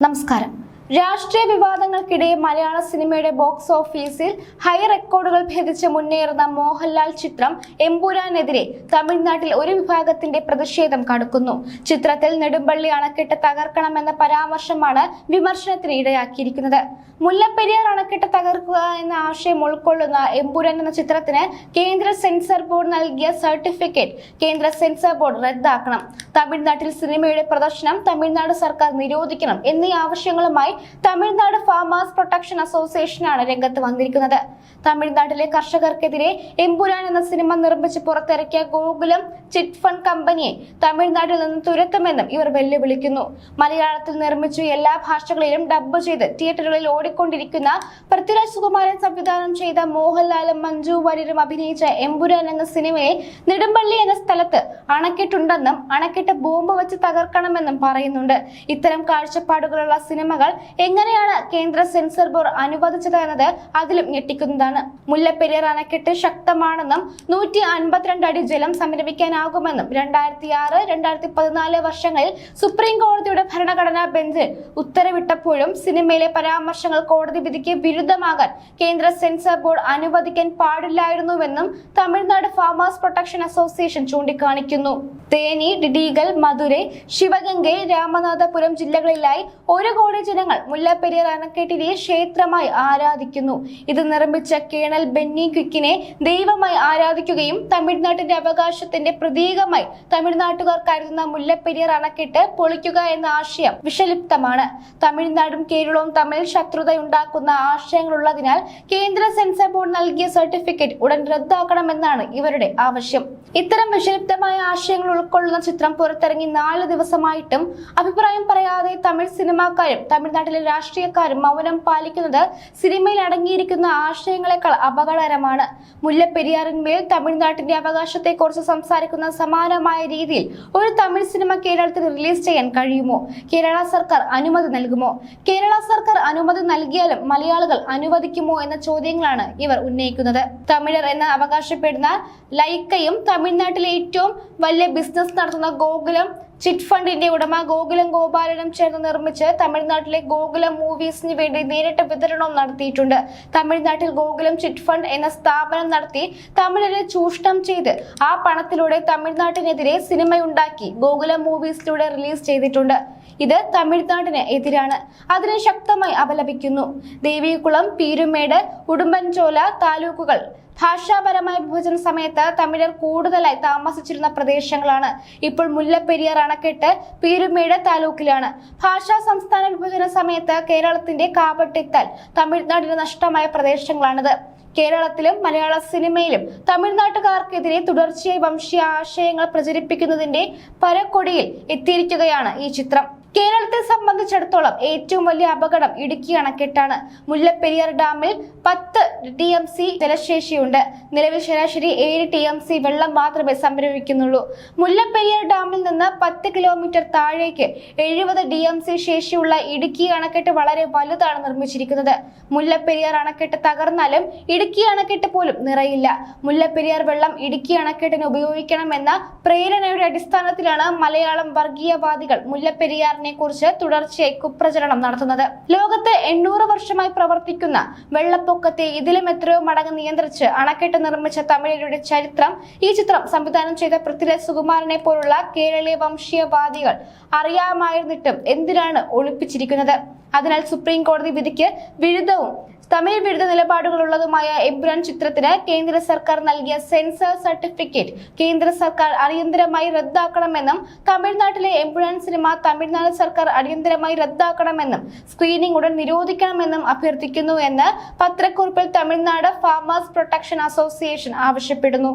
നമസ്കാരം. രാഷ്ട്രീയ വിവാദങ്ങൾക്കിടെ മലയാള സിനിമയുടെ ബോക്സ് ഓഫീസിൽ ഹൈ റെക്കോർഡുകൾ ഭേദിച്ച് മുന്നേറുന്ന മോഹൻലാൽ ചിത്രം എമ്പുരാനെതിരെ തമിഴ്നാട്ടിൽ ഒരു വിഭാഗത്തിന്റെ പ്രതിഷേധം കടുക്കുന്നു. ചിത്രത്തിൽ നെടുമ്പള്ളി അണക്കെട്ട് തകർക്കണമെന്ന പരാമർശമാണ് വിമർശനത്തിന് ഇടയാക്കിയിരിക്കുന്നത്. മുല്ലപ്പെരിയാർ അണക്കെട്ട് തകർക്കുക എന്ന ആശയം ഉൾക്കൊള്ളുന്ന എമ്പുരാൻ എന്ന ചിത്രത്തിന് കേന്ദ്ര സെൻസർ ബോർഡ് നൽകിയ സർട്ടിഫിക്കറ്റ് കേന്ദ്ര സെൻസർ ബോർഡ് റദ്ദാക്കണം. തമിഴ്നാട്ടിൽ സിനിമയുടെ പ്രദർശനം തമിഴ്നാട് സർക്കാർ നിരോധിക്കണം എന്നീ ആവശ്യങ്ങളുമായി തമിഴ്നാട് ഫാമേഴ്സ് പ്രൊട്ടക്ഷൻ അസോസിയേഷനാണ് രംഗത്ത് വന്നിരിക്കുന്നത്. തമിഴ്നാട്ടിലെ കർഷകർക്കെതിരെ എമ്പുരാൻ എന്ന സിനിമ നിർമ്മിച്ച് പുറത്തിറക്കിയ ഗോകുലം ചിറ്റ് ഫണ്ട് കമ്പനിയെ തമിഴ്നാട്ടിൽ നിന്ന് തുരത്തുമെന്നും ഇവർ വെല്ലുവിളിക്കുന്നു. മലയാളത്തിൽ നിർമ്മിച്ചു എല്ലാ ഭാഷകളിലും ഡബ്ബ് ചെയ്ത് തിയേറ്ററുകളിൽ ഓടിക്കൊണ്ടിരിക്കുന്ന പൃഥ്വിരാജ് സുകുമാരൻ സംവിധാനം ചെയ്ത മോഹൻലാലും മഞ്ജു വാര്യരും അഭിനയിച്ച എമ്പുരാൻ എന്ന സിനിമയെ നെടുമ്പള്ളി എന്ന സ്ഥലത്ത് അണക്കെട്ടുണ്ടെന്നും അണക്കെട്ട് ബോംബ് വെച്ച് തകർക്കണമെന്നും പറയുന്നുണ്ട്. ഇത്തരം കാഴ്ചപ്പാടുകളുള്ള സിനിമകൾ എങ്ങനെയാണ് കേന്ദ്ര സെൻസർ ബോർഡ് അനുവദിച്ചത് എന്നത് അതിലും ഞെട്ടിക്കുന്നതാണ്. മുല്ലപ്പെരിയാർ അണക്കെട്ട് ശക്തമാണെന്നും നൂറ്റി അൻപത്തിരണ്ട് അടി ജലം സംരംഭിക്കാനാകുമെന്നും രണ്ടായിരത്തി ആറ് രണ്ടായിരത്തി പതിനാല് വർഷങ്ങളിൽ സുപ്രീം കോടതിയുടെ ഭരണഘടനാ ബെഞ്ച് ഉത്തരവിട്ടപ്പോഴും സിനിമയിലെ പരാമർശങ്ങൾ കോടതി വിധിക്ക് വിരുദ്ധമാകാൻ കേന്ദ്ര സെൻസർ ബോർഡ് അനുവദിക്കാൻ പാടില്ലായിരുന്നുവെന്നും തമിഴ്നാട് ഫാമേഴ്സ് പ്രൊട്ടക്ഷൻ അസോസിയേഷൻ ചൂണ്ടിക്കാണിക്കുന്നു. തേനി ഡിഡീഗൽ മധുരൈ ശിവഗംഗൈ രാമനാഥപുരം ജില്ലകളിലായി ഒരു കോടി ജനങ്ങൾ മുല്ലപ്പെരിയാർ അണക്കെട്ടിനെ ക്ഷേത്രമായി ആരാധിക്കുന്നു. ഇത് നിർമ്മിച്ച കേണൽ ബെന്നി ക്വിക്കിനെ ദൈവമായി ആരാധിക്കുകയും തമിഴ്നാട്ടിന്റെ അവകാശത്തിന്റെ പ്രതീകമായി തമിഴ്നാട്ടുകാർ കരുതുന്ന മുല്ലപ്പെരിയാർ അണക്കെട്ട് പൊളിക്കുക എന്ന ആശയം വിഷലിപ്തമാണ്. തമിഴ്നാടും കേരളവും തമ്മിൽ ശത്രുതയുണ്ടാക്കുന്ന ആശയങ്ങളുള്ളതിനാൽ കേന്ദ്ര സെൻസർ ബോർഡ് നൽകിയ സർട്ടിഫിക്കറ്റ് ഉടൻ റദ്ദാക്കണമെന്നാണ് ഇവരുടെ ആവശ്യം. ഇത്തരം വിഷലിപ്തമായ ആശയങ്ങൾ ഉൾക്കൊള്ളുന്ന ചിത്രം പുറത്തിറങ്ങി നാല് ദിവസമായിട്ടും അഭിപ്രായം പറയാതെ തമിഴ് സിനിമാക്കാരും തമിഴ്നാട്ടിലെ രാഷ്ട്രീയക്കാരും മൗനം പാലിക്കുന്നത് സിനിമയിൽ അടങ്ങിയിരിക്കുന്ന ആശയങ്ങളെക്കാൾ അപകടകരമാണ്. മുല്ലപ്പെരിയാറിന്മേൽ തമിഴ്നാട്ടിന്റെ അവകാശത്തെക്കുറിച്ച് സംസാരിക്കുന്ന സമാനമായ രീതിയിൽ ഒരു തമിഴ് സിനിമ കേരളത്തിൽ റിലീസ് ചെയ്യാൻ കഴിയുമോ? കേരള സർക്കാർ അനുമതി നൽകുമോ? കേരള സർക്കാർ അനുമതി നൽകിയാലും മലയാളികൾ അനുവദിക്കുമോ എന്ന ചോദ്യങ്ങളാണ് ഇവർ ഉന്നയിക്കുന്നത്. തമിഴർ എന്ന് അവകാശപ്പെടുന്ന ലൈക്കയും തമിഴ്നാട്ടിലെ ഏറ്റവും വലിയ ബിസിനസ് നടത്തുന്ന ഗോകുലം ചിറ്റ് ഫണ്ടിന്റെ ഉടമ ഗോകുലം ഗോപാലനും ചേർന്ന് നിർമ്മിച്ച് തമിഴ്നാട്ടിലെ ഗോകുലം മൂവീസിന് വേണ്ടി നേരിട്ട് വിതരണവും നടത്തിയിട്ടുണ്ട്. തമിഴ്നാട്ടിൽ ഗോകുലം ചിറ്റ് ഫണ്ട് എന്ന സ്ഥാപനം നടത്തി തമിഴരെ ചൂഷണം ചെയ്ത് ആ പണത്തിലൂടെ തമിഴ്നാട്ടിനെതിരെ സിനിമയുണ്ടാക്കി ഗോകുലം മൂവീസിലൂടെ റിലീസ് ചെയ്തിട്ടുണ്ട്. ഇത് തമിഴ്നാടിന് എതിരാണ്. അതിനെ ശക്തമായി അപലപിക്കുന്നു. ദേവികുളം പീരുമേട് ഉടുമ്പൻചോല താലൂക്കുകൾ. ഭാഷാപരമായ വിഭജന സമയത്ത് തമിഴർ കൂടുതലായി താമസിച്ചിരുന്ന പ്രദേശങ്ങളാണ്. ഇപ്പോൾ മുല്ലപ്പെരിയാർ അണക്കെട്ട് പീരുമേട് താലൂക്കിലാണ്. ഭാഷാ സംസ്ഥാന വിഭജന സമയത്ത് കേരളത്തിന്റെ കാപട്യത്താൽ തമിഴ്നാടിന് നഷ്ടമായ പ്രദേശങ്ങളാണിത്. കേരളത്തിലും മലയാള സിനിമയിലും തമിഴ്നാട്ടുകാർക്കെതിരെ തുടർച്ചയായി വംശീയ ആശയങ്ങൾ പ്രചരിപ്പിക്കുന്നതിന്റെ പരക്കൊടിയിൽ എത്തിയിരിക്കുകയാണ് ഈ ചിത്രം. കേരളത്തെ സംബന്ധിച്ചിടത്തോളം ഏറ്റവും വലിയ അപകടം ഇടുക്കി അണക്കെട്ടാണ്. മുല്ലപ്പെരിയാർ ഡാമിൽ പത്ത് ടി എം സി ജലശേഷിയുണ്ട്. നിലവിൽ ശരാശരി ഏഴ് ടി എം സി വെള്ളം മാത്രമേ സംഭരിക്കുന്നുള്ളൂ മുല്ലപ്പെരിയാർ ഡാമിൽ നിന്ന് പത്ത് കിലോമീറ്റർ താഴേക്ക് എഴുപത് ഡി എം സി ശേഷിയുള്ള ഇടുക്കി അണക്കെട്ട് വളരെ വലുതാണ് നിർമ്മിച്ചിരിക്കുന്നത്. മുല്ലപ്പെരിയാർ അണക്കെട്ട് തകർന്നാലും ഇടുക്കി അണക്കെട്ട് പോലും നിറയില്ല. മുല്ലപ്പെരിയാർ വെള്ളം ഇടുക്കി അണക്കെട്ടിന് ഉപയോഗിക്കണമെന്ന പ്രേരണയുടെ അടിസ്ഥാനത്തിലാണ് മലയാളം വർഗീയവാദികൾ മുല്ലപ്പെരിയാറിനെ കുറിച്ച് തുടർച്ചയായി കുപ്രചരണം നടത്തുന്നത്. ലോകത്ത് എണ്ണൂറ് വർഷമായി പ്രവർത്തിക്കുന്ന വെള്ളപ്പൊക്കത്തെ ഇതിലും എത്രയോ മടങ്ങ് നിയന്ത്രിച്ച് അണക്കെട്ട് നിർമ്മിച്ച തമിഴരുടെ ചരിത്രം ഈ ചിത്രം സംവിധാനം ചെയ്ത പൃഥ്വിരാജ് സുകുമാരനെ പോലുള്ള കേരളീയ വംശീയവാദികൾ അറിയാമായിരുന്നിട്ടും എന്തിനാണ് ഒളിപ്പിച്ചിരിക്കുന്നത്? അതിനാൽ സുപ്രീം കോടതി വിധിക്ക് വിരുദ്ധവും തമിഴ് വിരുദ്ധ നിലപാടുകളുള്ളതുമായ എബ്രാൻ ചിത്രത്തിന് കേന്ദ്ര സർക്കാർ നൽകിയ സെൻസർ സർട്ടിഫിക്കറ്റ് കേന്ദ്ര സർക്കാർ അടിയന്തരമായി റദ്ദാക്കണമെന്നും തമിഴ്നാട്ടിലെ എബ്രാൻ സിനിമ തമിഴ്നാട് സർക്കാർ അടിയന്തരമായി റദ്ദാക്കണമെന്നും സ്ക്രീനിംഗ് ഉടൻ നിരോധിക്കണമെന്നും അഭ്യർത്ഥിക്കുന്നു എന്ന് പത്രക്കുറിപ്പിൽ തമിഴ്നാട് ഫാർമേഴ്സ് പ്രൊട്ടക്ഷൻ അസോസിയേഷൻ ആവശ്യപ്പെടുന്നു.